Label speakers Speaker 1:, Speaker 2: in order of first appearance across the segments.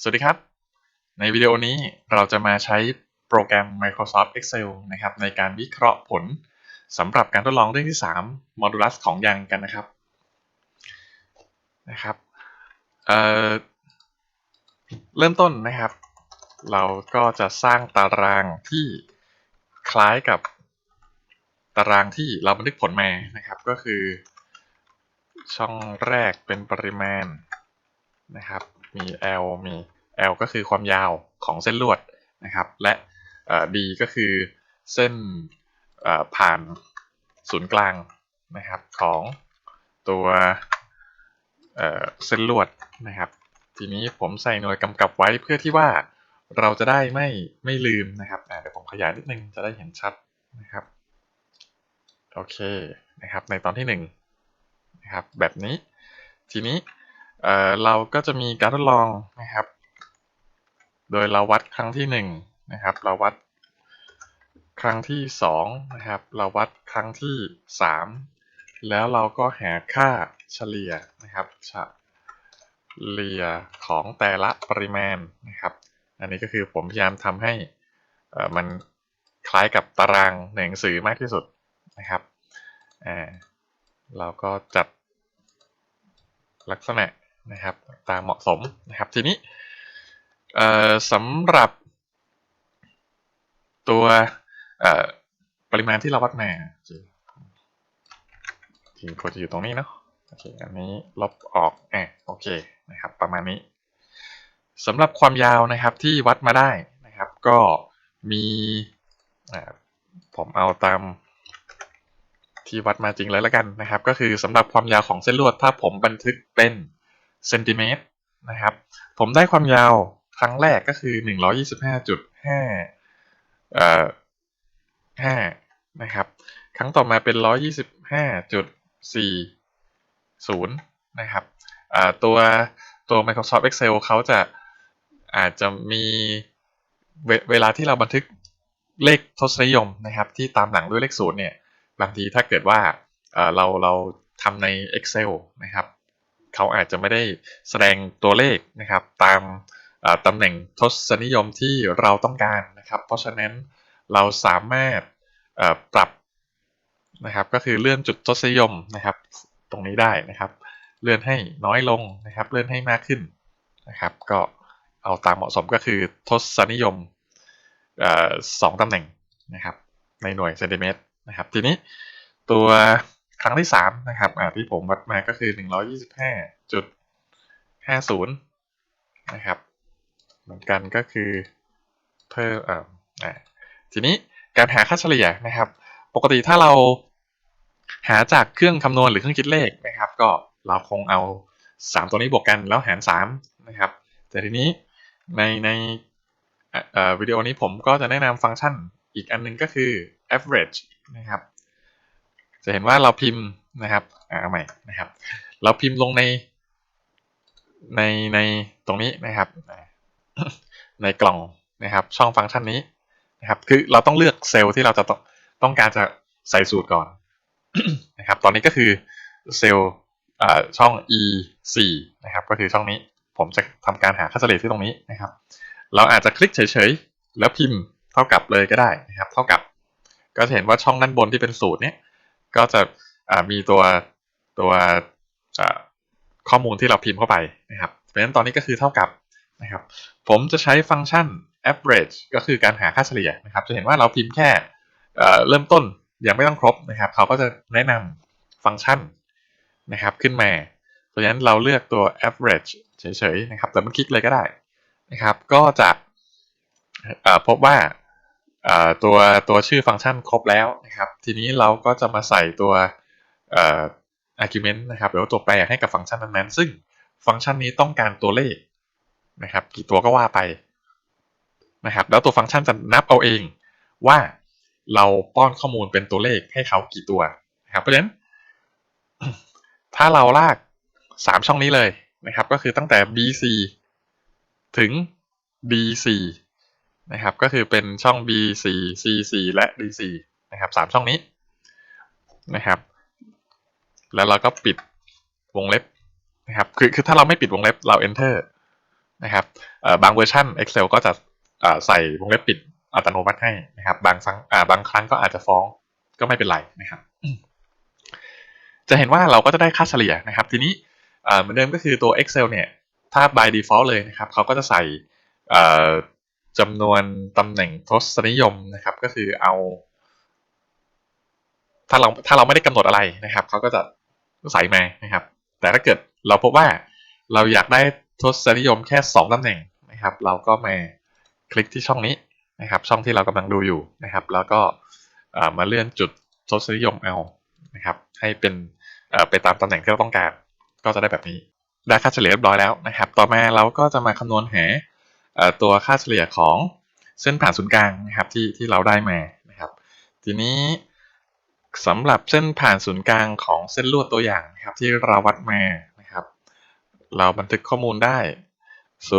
Speaker 1: สวัสดีครับ ในวิดีโอนี้เราจะมาใช้โปรแกรม Microsoft Excel นะครับในการวิเคราะห์ผลสำหรับการทดลองเรื่องที่3 Modulus ของยางกันนะครับนะครับเเริ่มต้นนะครับ เราก็จะสร้างตารางที่คล้ายกับตารางที่เราบันทึกผลมานะครับ ก็คือช่องแรกเป็นปริมาณนะครับ มี L มี L ก็คือความยาวของเส้นลวดนะครับ และ D ก็คือเส้นผ่านศูนย์กลางนะครับของตัวเส้นลวดนะครับ ทีนี้ผมใส่หน่วยกำกับไว้เพื่อที่ว่าเราจะได้ไม่ไม่ลืมนะครับเดี๋ยวผมขยายนิดนึงจะได้เห็นชัดนะครับโอเคนะครับในตอนที่1นะครับแบบนี้ทีนี้ เเราก็จะมีการทดลองนะครับ โดยเราวัดครั้งที่1นะครับ เราวัดครั้งที่2นะครับ เราวัดครั้งที่ 3 แล้วเราก็หาค่าเฉลี่ยนะครับเฉลี่ยของแต่ละปริมาณนะครับ อันนี้ก็คือผมพยายามทำให้มันคล้ายกับตารางหนังสือมากที่สุดนะครับ อ่า เราก็จัดลักษณะ นะครับตามเหมาะสมนะครับทีนี้สำหรับตัวปริมาณที่เราวัดมาจริงควรจะอยู่ตรงนี้เนาะโอเคอันนี้ลบออกอะโอเคนะครับประมาณนี้สำหรับความยาวนะครับที่วัดมาได้นะครับ ก็มีผมเอาตามที่วัดมาจริงเลยแล้วกันนะครับ ก็คือสำหรับความยาวของเส้นลวดถ้าผมบันทึกเป็น เซนติเมตรนะครับ ผมได้ความยาวครั้งแรกก็คือ 125.5เอ่อ5นะครับ ครั้งต่อมาเป็น 125.40 นะครับตัวตัว Microsoft Excel เขาจะอาจจะมีเวเวลาที่เราบันทึกเลขทศนิยมนะครับ ที่ตามหลังด้วยเลขศูนย์เนี่ย บางทีถ้าเกิดว่าเราเราทำใน Excel นะครับ เขาอาจจะไม่ได้แสดงตัวเลขนะครับตามตำแหน่งทศนิยมที่เราต้องการนะครับ เพราะฉะนั้นเราสามารถปรับนะครับก็คือเลื่อนจุดทศนิยมนะครับ ตรงนี้ได้นะครับ เลื่อนให้น้อยลงนะครับ เลื่อนให้มากขึ้นนะครับ ก็เอาตามเหมาะสมก็คือทศนิยมสองตำแหน่งนะครับ ในหน่วยเซนติเมตรนะครับ ทีนี้ตัว ครั้งที่3นะครับที่ผมวัดมาก็คือ125.50นะครับ เหมือนกันก็คือเพิ่มอ่าทีนี้การหาค่าเฉลี่ยนะครับ ปกติถ้าเราหาจากเครื่องคำนวณหรือเครื่องคิดเลขนะครับ ก็เราคงเอา 3 ตัวนี้บวกกันแล้วหาร3นะครับ แต่ทีนี้ในในวิดีโอนี้ผมก็จะแนะนำฟังก์ชันอีกอันนึงก็คือ average นะครับ จะเห็นว่าเราพิมพ์นะครับเอาใหม่นะครับ เราพิมพ์ลงในในในตรงนี้นะครับ ในกล่องนะครับ ช่องฟังก์ชันนี้นะครับ คือเราต้องเลือกเซลล์ที่เราจะต้องต้องการจะใส่สูตรก่อนนะครับ ตอนนี้ก็คือเซลล์ช่อง e 4นะครับ ก็คือช่องนี้ ผมจะทำการหาค่าเฉลี่ยที่ตรงนี้นะครับ เราอาจจะคลิกเฉยๆ แล้วพิมพ์เท่ากับเลยก็ได้นะครับ เท่ากับ ก็จะเห็นว่าช่องด้านบนที่เป็นสูตรเนี้ย ก็จะมีตัวตัวข้อมูลที่เราพิมพ์เข้าไปนะครับเพราะฉะนั้นตอนนี้ก็คือเท่ากับนะครับผมจะใช้ฟังก์ชัน average ก็คือการหาค่าเฉลี่ยนะครับ จะเห็นว่าเราพิมพ์แค่เริ่มต้นยังไม่ต้องครบนะครับ เขาก็จะแนะนำฟังก์ชันนะครับขึ้นมา เพราะฉะนั้นเราเลือกตัว average เฉยๆนะครับแต่มันคลิกเลยก็ได้นะครับ ก็จะพบว่า ตัวตัวชื่อฟังก์ชันครบแล้วนะครับ ทีนี้เราก็จะมาใส่ตัว argument นะครับหรือว่าตัวแปรให้กับฟังก์ชันนั้นๆซึ่งฟังก์ชันนี้ต้องการตัวเลขนะครับ กี่ตัวก็ว่าไปนะครับ แล้วตัวฟังก์ชันจะนับเอาเองว่าเราป้อนข้อมูลเป็นตัวเลขให้เขากี่ตัวนะครับเพราะฉะนั้น ถ้าเราลากสามช่องนี้เลยนะครับ ก็คือตั้งแต่ BC ถึง DC นะครับก็คือเป็นช่อง B4 C4 และ D4 นะครับสามช่องนี้นะครับ แล้วเราก็ปิดวงเล็บนะครับคือคือถ้าเราไม่ปิดวงเล็บเรา enter นะครับบางเวอร์ชัน Excel ก็จะใส่วงเล็บปิดอัตโนมัติให้นะครับ บางครั้งบางครั้งก็อาจจะฟ้องก็ไม่เป็นไรนะครับ จะเห็นว่าเราก็จะได้ค่าเฉลี่ยนะครับ ทีนี้เหมือนเดิมก็คือตัว Excel เนี่ย ถ้า by default เลยนะครับเขาก็จะใส่ จำนวนตำแหน่งทศนิยมนะครับ ก็คือเอา ถ้าเราถ้าเราไม่ได้กำหนดอะไรนะครับเขาก็จะใส่มานะครับ แต่ถ้าเกิดเราพบว่าเราอยากได้ทศนิยมแค่ 2ตำแหน่งนะครับ เราก็มาคลิกที่ช่องนี้นะครับ ช่องที่เรากำลังดูอยู่นะครับ แล้วก็มาเลื่อนจุดทศนิยมเอานะครับ ให้เป็นไปตามตำแหน่งที่เราต้องการ ก็จะได้แบบนี้ได้ค่าเฉลี่ยเรียบร้อยแล้วนะครับ ต่อมาเราก็จะมาคำนวณหาเอ่อ ตัวค่าเฉลี่ยของเส้นผ่านศูนย์กลางนะครับที่ที่เราได้มานะครับ ทีนี้สำหรับเส้นผ่านศูนย์กลางของเส้นลวดตัวอย่างนะครับที่เราวัดมานะครับ เราบันทึกข้อมูลได้ 0.3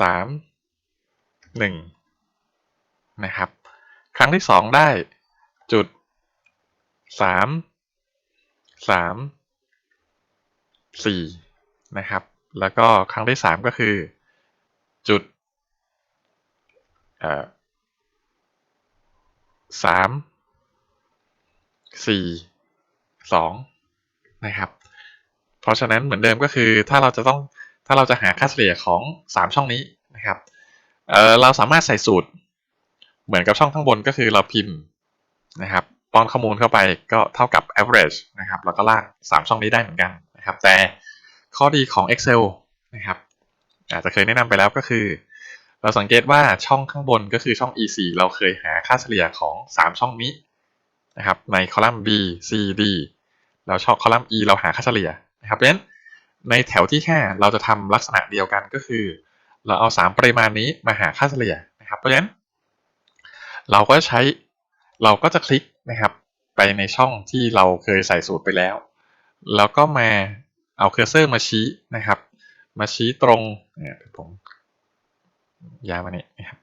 Speaker 1: 3 1 นะครับ ครั้งที่สองได้จุดสามสามสี่นะครับ แล้วก็ครั้งที่สามก็คือจุดสามสี่สองนะครับ เพราะฉะนั้นเหมือนเดิมก็คือถ้าเราจะต้องถ้าเราจะหาค่าเฉลี่ยของสามช่องนี้นะครับเเราสามารถใส่สูตร เหมือนกับช่องข้างบนก็คือเราพิมพ์นะครับป้อนข้อมูลเข้าไปก็เท่ากับ average นะครับแล้วก็ลาก 3 ช่องนี้ได้เหมือนกันนะครับ แต่ ข้อดีของ Excel นะครับอาจจะเคยแนะนำไปแล้วก็คือ เราสังเกตว่าช่องข้างบนก็คือช่อง E4 เราเคยหาค่าเฉลี่ยของ 3 ช่องนี้นะครับในคอลัมน์ B C D แล้วช่องคอลัมน์ E เราหาค่าเฉลี่ยนะครับเพราะฉะนั้นในแถวที่ 5 เราจะทำลักษณะเดียวกันก็คือ เราเอา 3 ปริมาณนี้มาหาค่าเฉลี่ยนะครับเพราะฉะนั้น เราก็ใช้เราก็จะคลิกนะครับไปในช่องที่เราเคยใส่สูตรไปแล้ว แล้วก็มา เอาเคอร์เซอร์มาชี้นะครับ มาชี้ตรงเนี่ยผมย้ายมานี่นะครับ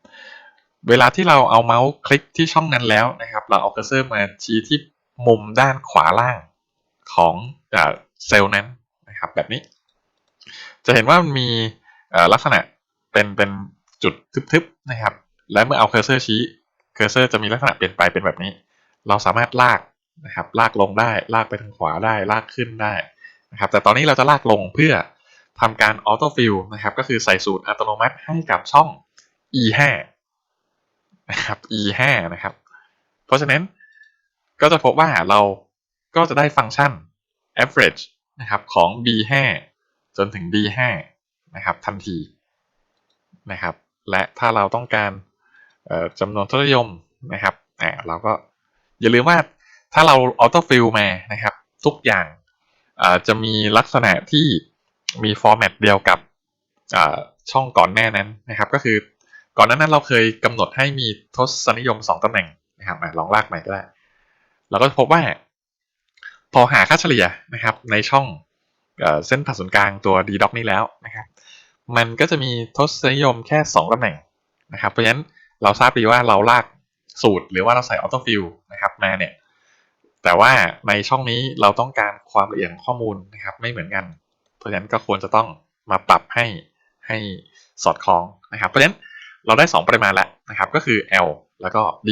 Speaker 1: เวลาที่เราเอาเมาส์คลิกที่ช่องนั้นแล้วนะครับ เราเอาเคอร์เซอร์มาชี้ที่มุมด้านขวาล่างของเซลล์นั้นนะครับแบบนี้ จะเห็นว่ามันมีลักษณะเป็นเป็นจุดทึบๆนะครับ และเมื่อเอาเคอร์เซอร์ชี้เคอร์เซอร์จะมีลักษณะเปลี่ยนไปเป็นแบบนี้ เราสามารถลากนะครับ ลากลงได้ ลากไปทางขวาได้ ลากขึ้นได้ นะครับแต่ตอนนี้เราจะลากลงเพื่อทำการออโต้ฟิลนะครับก็คือใส่สูตรอัตโนมัติให้กับช่อง e5 นะครับ e5 นะครับ เพราะฉะนั้นก็จะพบว่าเราก็จะได้ฟังก์ชัน average นะครับของ b5 จนถึง d5 นะครับทันทีนะครับ และถ้าเราต้องการจำนวนทศนิยมนะครับอ่าเราก็อย่าลืมว่าถ้าเราออโต้ฟิลมานะครับ ทุกอย่าง จะมีลักษณะที่มีฟอร์แมตเดียวกับช่องก่อนแน่นั้นนะครับ ก็คือก่อนหน้านั้นเราเคยกำหนดให้มีทศนิยม 2ตำแหน่งนะครับลองลากใหม่ก็ได้เราก็พบว่า พอหาค่าเฉลี่ยนะครับ ในช่องเส้นผ่าศูนย์กลางตัว d d o นี้แล้วนะครับ มันก็จะมีทศนิยมแค่ 2ตำแหน่งนะครับ เพราะฉะนั้นเราทราบดีว่าเราลากสูตรหรือว่าเราใส่ออโต้ฟิลนะครับมาเนี่ย แต่ว่าในช่องนี้เราต้องการความละเอียดข้อมูลนะครับไม่เหมือนกัน เพราะฉะนั้นก็ควรจะต้องมาปรับให้ให้สอดคล้องนะครับ เพราะฉะนั้นเราได้ 2 ปริมาณแล้วนะครับ ก็คือ L แล้วก็ D